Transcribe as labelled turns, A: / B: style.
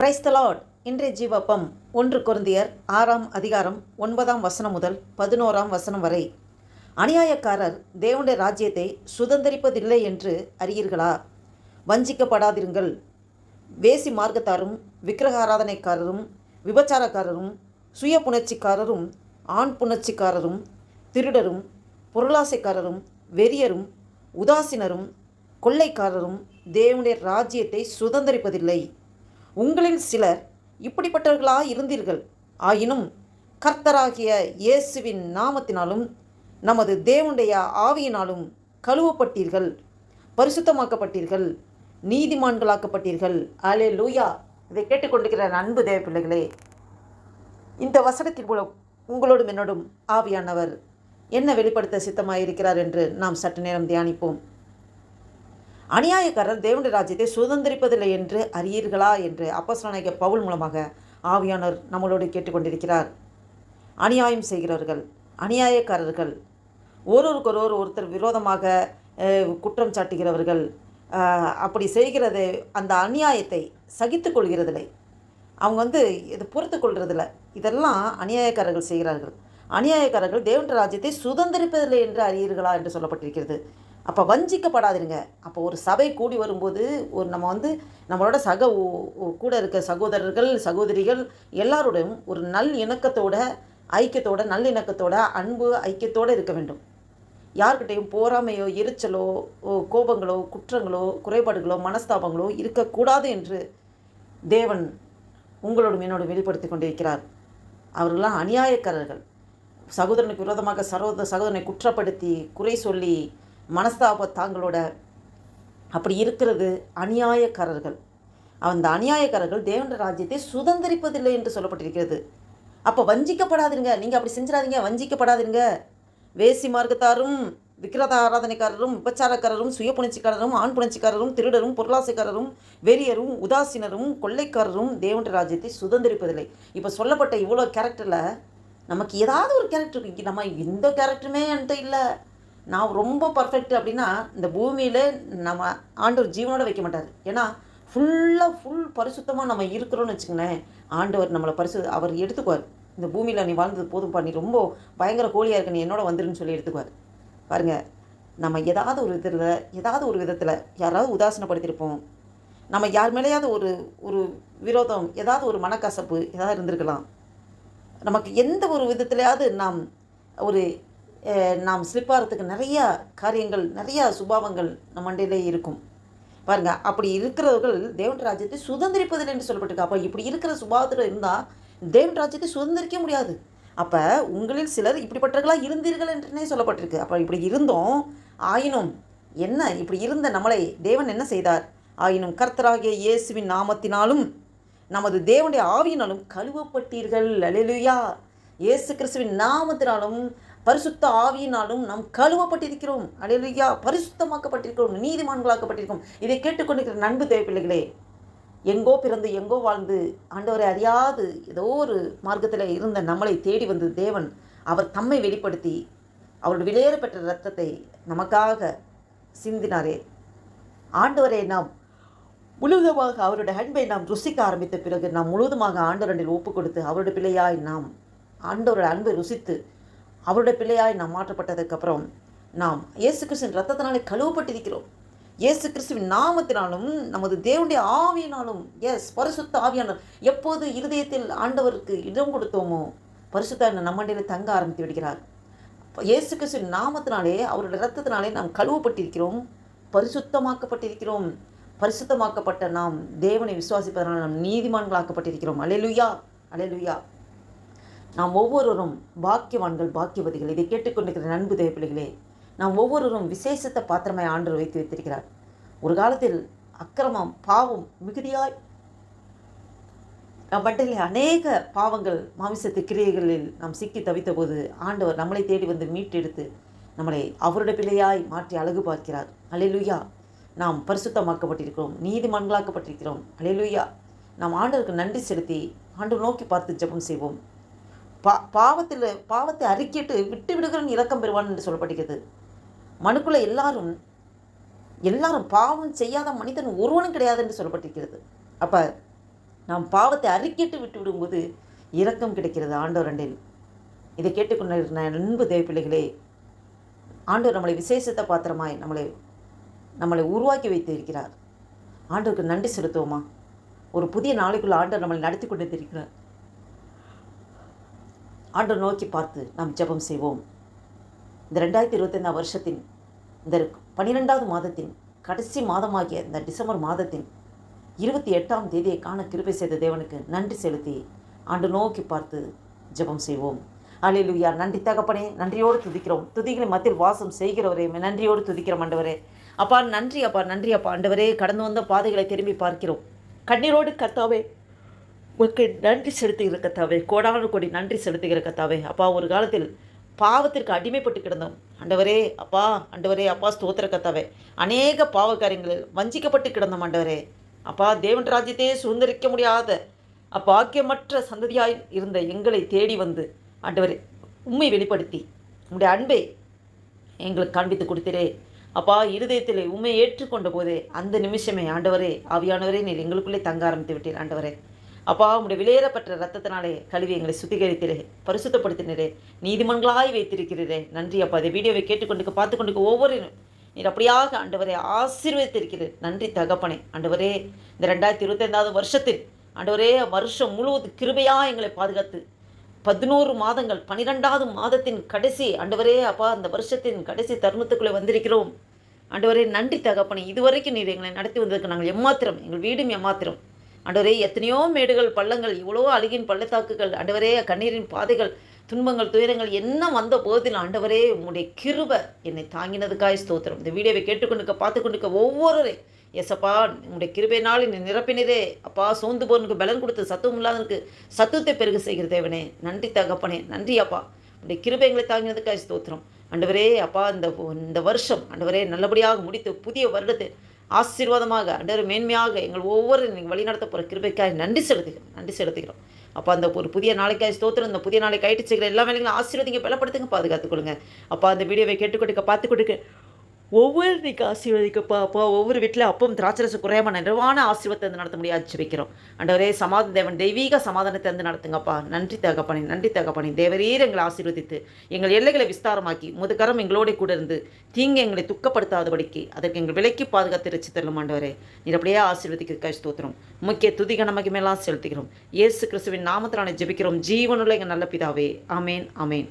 A: கிரைஸ்தலாட் இன்றைய ஜீவப்பம் ஒன்று குருந்தியர் ஆறாம் அதிகாரம் ஒன்பதாம் வசனம் முதல் பதினோராம் வசனம் வரை. அநியாயக்காரர் தேவனுடைய ராஜ்யத்தை சுதந்திரிப்பதில்லை என்று அறியீர்களா? வஞ்சிக்கப்படாதிருங்கள். வேசி மார்க்கத்தாரும் விக்கிரக ஆராதனைக்காரரும் விபச்சாரக்காரரும் சுய புணர்ச்சிக்காரரும் ஆண் புணர்ச்சிக்காரரும் திருடரும் பொருளாசைக்காரரும் வெறியரும் உதாசீனரும் கொள்ளைக்காரரும் தேவனுடைய ராஜ்யத்தை சுதந்திரிப்பதில்லை. உங்களில் சிலர் இப்படிப்பட்டவர்களாக இருந்தீர்கள். ஆயினும் கர்த்தராகிய இயேசுவின் நாமத்தினாலும் நமது தேவனுடைய ஆவியினாலும் கழுவப்பட்டீர்கள் பரிசுத்தமாக்கப்பட்டீர்கள் நீதிமான்களாக்கப்பட்டீர்கள். அலே லூயா இதை கேட்டுக்கொண்டிருக்கிற அன்பு தேவ பிள்ளைகளே இந்த வசனத்தின் மூலம் உங்களோடும் என்னோடும் ஆவியானவர் என்ன வெளிப்படுத்த சித்தமாயிருக்கிறார் என்று நாம் சற்று நேரம் தியானிப்போம். அநியாயக்காரர் தேவனுடைய ராஜ்யத்தை சுதந்திரிப்பதில்லை என்று அறியீர்களா என்று அப்பஸ்தலனாகிய பவுல் மூலமாக ஆவியானவர் நம்மளோடு கேட்டுக்கொண்டிருக்கிறார். அநியாயம் செய்கிறவர்கள் அநியாயக்காரர்கள் ஒருவருக்கொருவர் ஒருத்தர் விரோதமாக குற்றம் சாட்டுகிறவர்கள் அப்படி செய்கிறது அந்த அநியாயத்தை சகித்து கொள்கிறதில்லை. அவங்க வந்து இதை பொறுத்து கொள்கிறதில்ல இதெல்லாம் அநியாயக்காரர்கள் செய்கிறார்கள். அநியாயக்காரர்கள் தேவன்ற ராஜ்யத்தை சுதந்திரிப்பதில்லை என்று அறியீர்களா என்று சொல்லப்பட்டிருக்கிறது. அப்போ வஞ்சிக்கப்படாதிருங்க. அப்போ ஒரு சபை கூடி வரும்போது ஒரு நம்ம வந்து நம்மளோட சக கூட இருக்க சகோதரர்கள் சகோதரிகள் எல்லாரோடையும் ஒரு நல் இணக்கத்தோட ஐக்கியத்தோட நல்லிணக்கத்தோட அன்பு ஐக்கியத்தோடு இருக்க வேண்டும். யார்கிட்டையும் போராமையோ எரிச்சலோ ஓ, கோபங்களோ குற்றங்களோ குறைபாடுகளோ மனஸ்தாபங்களோ இருக்கக்கூடாது என்று தேவன் உங்களோடும் என்னோடும் வெளிப்படுத்தி கொண்டிருக்கிறார். அவர்கள்லாம் அநியாயக்காரர்கள். சகோதரனுக்கு விரோதமாக சரோத சகோதரனை குற்றப்படுத்தி குறை சொல்லி மனஸ்தாப தாங்களோட அப்படி இருக்கிறது அநியாயக்காரர்கள். அந்த அநியாயக்காரர்கள் தேவன்ற ராஜ்யத்தை சுதந்திரிப்பதில்லை என்று சொல்லப்பட்டிருக்கிறது. அப்போ வஞ்சிக்கப்படாதீங்க நீங்கள் அப்படி செஞ்சிடாதீங்க. வஞ்சிக்கப்படாதீங்க வேசி மார்க்கத்தாரும் விக்கிரத ஆராதனைக்காரரும் விபச்சாரக்காரரும் சுய புணர்ச்சிக்காரரும் ஆண் புணர்ச்சிக்காரரும் திருடரும் பொருளாசைக்காரரும் வெறியரும் உதாசீனரும் கொள்ளைக்காரரும் தேவன்ற ராஜ்யத்தை சுதந்திரிப்பதில்லை. இப்போ சொல்லப்பட்ட இவ்வளோ கேரக்டரில் நமக்கு ஏதாவது ஒரு கேரக்டர் நம்ம எந்த கேரக்டருமே என்கிட்ட இல்லை. நான் ரொம்ப பர்ஃபெக்ட் அப்படின்னா இந்த பூமியில் நம்ம ஆண்டவர் ஜீவனோட வைக்க மாட்டார். ஏன்னா ஃபுல்லாக ஃபுல் பரிசுத்தமாக நம்ம இருக்கிறோம்னு வச்சுக்கோங்களேன். ஆண்டவர் நம்மளை பரிசு அவர் எடுத்துக்குவார். இந்த பூமியில் நீ வாழ்ந்தது போதும்ப்பா நீ ரொம்ப பயங்கர கோழியாக இருக்க நீ என்னோட வந்துருன்னு சொல்லி எடுத்துக்குவார். பாருங்கள் நம்ம ஏதாவது ஒரு விதத்தில் ஏதாவது ஒரு விதத்தில் யாராவது உதாசனப்படுத்தியிருப்போம். நம்ம யார் மேலேயாவது ஒரு ஒரு விரோதம் ஏதாவது ஒரு மனக்கசப்பு ஏதாவது இருந்திருக்கலாம். நமக்கு எந்த ஒரு விதத்துலையாவது நாம் ஒரு நாம் ஸ்லிப்பாகிறதுக்கு நிறையா காரியங்கள் நிறையா சுபாவங்கள் நம்ம மண்டையிலே இருக்கும். பாருங்கள் அப்படி இருக்கிறவர்கள் தேவன் ராஜ்யத்தை சுதந்திரிப்பதில்லை என்று சொல்லப்பட்டிருக்கு. அப்போ இப்படி இருக்கிற சுபாவத்தில் இருந்தால் தேவன் ராஜ்யத்தை சுதந்திரிக்க முடியாது. அப்போ உங்களில் சிலர் இப்படிப்பட்டவர்களாக இருந்தீர்கள் என்றே சொல்லப்பட்டிருக்கு. அப்போ இப்படி இருந்தோம் ஆயினும் என்ன இப்படி இருந்த நம்மளை தேவன் என்ன செய்தார்? ஆயினும் கர்த்தராகிய இயேசுவின் நாமத்தினாலும் நமது தேவனுடைய ஆவியினாலும் கழுவப்பட்டீர்கள். அலிலுயா இயேசு கிறிஸ்துவின் நாமத்தினாலும் பரிசுத்த ஆவியினாலும் நாம் கழுவப்பட்டிருக்கிறோம். அடையா பரிசுத்தமாக்கப்பட்டிருக்கிறோம். நீதிமான்களாக்கப்பட்டிருக்கிறோம். இதை கேட்டுக்கொண்டிருக்கிற நண்பு தேவை பிள்ளைகளே எங்கோ பிறந்து எங்கோ வாழ்ந்து ஆண்டவரை அறியாது ஏதோ ஒரு மார்க்கத்தில் இருந்த நம்மளை தேடி வந்த தேவன் அவர் தம்மை வெளிப்படுத்தி அவருடைய விலையேற பெற்ற ரத்தத்தை நமக்காக சிந்தினாரே. ஆண்டவரை நாம் முழுவதுமாக அவருடைய அன்பை நாம் ருசிக்க ஆரம்பித்த பிறகு நாம் முழுவதுமாக ஆண்டவரண்டில் ஒப்பு கொடுத்து அவருடைய பிள்ளையாய் நாம் ஆண்டவருடைய அன்பை ருசித்து அவருடைய பிள்ளையாய் நாம் மாற்றப்பட்டதுக்கப்புறம் நாம் இயேசு கிறிஸ்துவின் ரத்தத்தினாலே கழுவப்பட்டிருக்கிறோம். இயேசு கிறிஸ்துவின் நாமத்தினாலும் நமது தேவனுடைய ஆவியினாலும் எஸ் பரிசுத்த ஆவியானாலும் எப்போது இருதயத்தில் ஆண்டவருக்கு இடம் கொடுத்தோமோ பரிசுத்த நம்மண்டையில தங்க ஆரம்பித்து விடுகிறார். இயேசு கிறிஸ்துவின் நாமத்தினாலே அவருடைய ரத்தத்தினாலே நாம் கழுவப்பட்டிருக்கிறோம் பரிசுத்தமாக்கப்பட்டிருக்கிறோம். பரிசுத்தமாக்கப்பட்ட நாம் தேவனை விசுவாசிப்பதனால் நாம் நீதிமான்களாக்கப்பட்டிருக்கிறோம். அலையலுயா அலையலுயா நாம் ஒவ்வொருவரும் பாக்கியவான்கள் பாக்கியவதிகள். இதை கேட்டுக்கொண்டிருக்கிற நண்பு தேவப்பிள்ளைகளே நாம் ஒவ்வொருவரும் விசேஷத்த பாத்திரமாய் ஆண்டவர் வைத்து வைத்திருக்கிறார். ஒரு காலத்தில் அக்கிரமம் பாவம் மிகுதியாய் நம் மண்டையில் அநேக பாவங்கள் மாமிசத்து கிரியைகளில் நாம் சிக்கி தவித்த போது ஆண்டவர் நம்மளை தேடி வந்து மீட்டெடுத்து நம்மளை அவருடைய பிள்ளையாய் மாற்றி அழகு பார்க்கிறார். அலையலுயா நாம் பரிசுத்தமாக்கப்பட்டிருக்கிறோம் நீதிமன்களாக்கப்பட்டிருக்கிறோம். அலையலுயா நாம் ஆண்டவருக்கு நன்றி செலுத்தி ஆண்டு நோக்கி பார்த்து ஜெபம் செய்வோம். பா பாவத்தில் பாவத்தை அறிக்கிட்டு விட்டு விடுகிறன் இரக்கம் பெறுவான் என்று சொல்லப்படுகிறது மனுக்குள்ள எல்லாரும் எல்லாரும் பாவம் செய்யாத மனிதன் ஒருவனும் கிடையாது என்று சொல்லப்பட்டிருக்கிறது. அப்போ நாம் பாவத்தை அறிக்கிட்டு விட்டு விடும்போது இரக்கம் கிடைக்கிறது ஆண்டோர் அண்டில் இதை கேட்டுக்கொண்டிருக்கிற அன்பு தேவ பிள்ளைகளே ஆண்டவர் நம்மளை விசேஷத்தை பாத்திரமாய் நம்மளை நம்மளை உருவாக்கி வைத்து இருக்கிறார். ஆண்டவருக்கு நன்றி செலுத்துவோமா? ஒரு புதிய நாளைக்குள்ள ஆண்டவர் நம்மளை நடத்தி கொண்டு இருக்கிறார் ஆண்டு நோக்கி பார்த்து நாம் ஜெபம் செய்வோம். இந்த ரெண்டாயிரத்தி இருபத்தைந்தாம் வருஷத்தின் இந்த பன்னிரெண்டாவது மாதத்தின் கடைசி மாதமாகிய இந்த டிசம்பர் மாதத்தின் இருபத்தி எட்டாம் தேதியை காண கிருபை செய்த தேவனுக்கு நன்றி செலுத்தி ஆண்டு நோக்கி பார்த்து ஜெபம் செய்வோம். அலையிலுயா நன்றி தகப்பனே நன்றியோடு துதிக்கிறோம். துதிகளை மத்தியில் வாசம் செய்கிறவரே நன்றியோடு துதிக்கிறோம் ஆண்டவரே. அப்பா நன்றி அப்பா நன்றி அப்பா. ஆண்டவரே கடந்து வந்த பாதைகளை திரும்பி பார்க்கிறோம். கண்ணீரோடு கர்த்தாவே உங்களுக்கு நன்றி செலுத்துகிற கத்தாவே கோடானு கோடி நன்றி செலுத்துகிற கத்தாவே அப்பா ஒரு காலத்தில் பாவத்திற்கு அடிமைப்பட்டு கிடந்தோம். ஆண்டவரே அப்பா ஆண்டவரே அப்பா ஸ்தோத்திர கத்தாவே அநேக பாவ காரியங்களில் வஞ்சிக்கப்பட்டு கிடந்தோம் ஆண்டவரே. அப்பா தேவன் ராஜ்யத்தையே சுதந்திரிக்க முடியாத அப்பாக்கியமற்ற சந்ததியாய் இருந்த எங்களை தேடி வந்து ஆண்டவரே உண்மை வெளிப்படுத்தி உங்களுடைய அன்பை எங்களுக்கு காண்பித்து கொடுத்திரே. அப்பா இருதயத்தில் உண்மை ஏற்றுக்கொண்ட போதே அந்த நிமிஷமே ஆண்டவரே ஆவியானவரே நீர் எங்களுக்குள்ளே தங்க ஆரம்பித்து விட்டீர் ஆண்டவரே. அப்பா உங்களுடைய விலையேறப்பட்ட ரத்தத்தினாலே கழுவி எங்களை சுத்திகரித்திரே பரிசுத்தப்படுத்தினரே நீதிமன்களாய் வைத்திருக்கிறீரே. நன்றி அப்பா. அதை வீடியோவை கேட்டுக்கொண்டு பார்த்து கொண்டு ஒவ்வொரு நீர் அப்படியாக ஆண்டவரை ஆசீர்வதித்திருக்கிறேன் நன்றி தகப்பனே. ஆண்டவரே இந்த ரெண்டாயிரத்தி இருபத்தைந்தாவது வருஷத்தில் ஆண்டவரே வருஷம் முழுவதும் கிருபையாக எங்களை பாதுகாத்து பதினோரு மாதங்கள் பனிரெண்டாவது மாதத்தின் கடைசி ஆண்டவரே அப்பா அந்த வருஷத்தின் கடைசி தருணத்துக்குள்ளே வந்திருக்கிறோம். ஆண்டவரே நன்றி தகப்பனே. இதுவரைக்கும் நீர் எங்களை நடத்தி வந்ததுக்கு நாங்கள் எம்மாத்திரம் எங்கள் வீடும் எம்மாத்திரம். ஆண்டவரே எத்தனையோ மேடுகள் பள்ளங்கள் இவ்வளோ அழுகின் பள்ளத்தாக்குகள் ஆண்டவரே கண்ணீரின் பாதைகள் துன்பங்கள் துயரங்கள் என்ன வந்த போதில் ஆண்டவரே உங்களுடைய கிருப என்னை தாங்கினதுக்காய் ஸ்தோத்திரம். இந்த வீடியோவை கேட்டுக்கொண்டுக்க பார்த்து கொண்டுக்க ஒவ்வொருவரே எஸ்அப்பா உங்களுடைய கிருபையினால் என்னை நிரப்பினதே. அப்பா சோர்ந்து போனுக்கு பலன் கொடுத்து சத்துவம் இல்லாதனுக்கு சத்துவத்தை பெருகு செய்கிற தேவனே நன்றி தகப்பனே நன்றி அப்பா. உங்களுடைய கிருபை எங்களை தாங்கினதுக்காக ஸ்தோத்திரம். ஆண்டவரே அப்பா இந்த இந்த வருஷம் ஆண்டவரே நல்லபடியாக முடித்து புதிய வருடத்தை ஆசீர்வாதமாக ஆண்டவர் மேன்மையாக எங்கள் ஒவ்வொரு நீங்கள் வழிநடத்த போகிற கிருபைக்காக நன்றி செலுத்துகிறோம் நன்றி செலுத்துகிறோம். அப்போ அந்த ஒரு புதிய நாளைக்காக ஸ்தோத்திரம் இந்த புதிய நாளை கைட்டு செய்கிற எல்லா வேலைகளும் ஆசீர்வதிங்க பலப்படுத்துங்க பாதுகாத்துக் கொள்ளுங்க. அப்போ அந்த வீடியோவை கேட்டுக்கொடுக்க பார்த்து கொடுக்க ஒவ்வொரு இன்னைக்கு ஆசீர்வதிக்கப்பா அப்பா ஒவ்வொரு வீட்டில் அப்பவும் திராட்சரசு குறையாம நிறைவான ஆசீர்வாதத்தை வந்து நடத்த முடியாது வைக்கிறோம் அண்டவரே சமாதான தேவன் தெய்வீக சமாதானத்தை வந்து நடத்துங்கப்பா. நன்றி தகப்பனி நன்றி தகப்பனி. தேவரீர் எங்களை ஆசீர்வதித்து எங்கள் எல்லைகளை விஸ்தாரமாக்கி முதுகரம் எங்களோட கூட இருந்து தீங்கு எங்களை துக்கப்படுத்தாதபடிக்கு அதற்கு எங்கள் விலைக்கு பாதுகாத்து ரசி தரலும் ஆண்டவரே. நீர் அப்படியே ஆசீர்வதிக்க ஸ்தோத்திரம். முக்கிய துதிக நமக்கு செலுத்துகிறோம். இயேசு கிறிஸ்துவின் நாமத்திலான ஜெபிக்கிறோம். ஜீவனுள்ள எங்கள் நல்ல பிதாவே. அமேன் அமேன்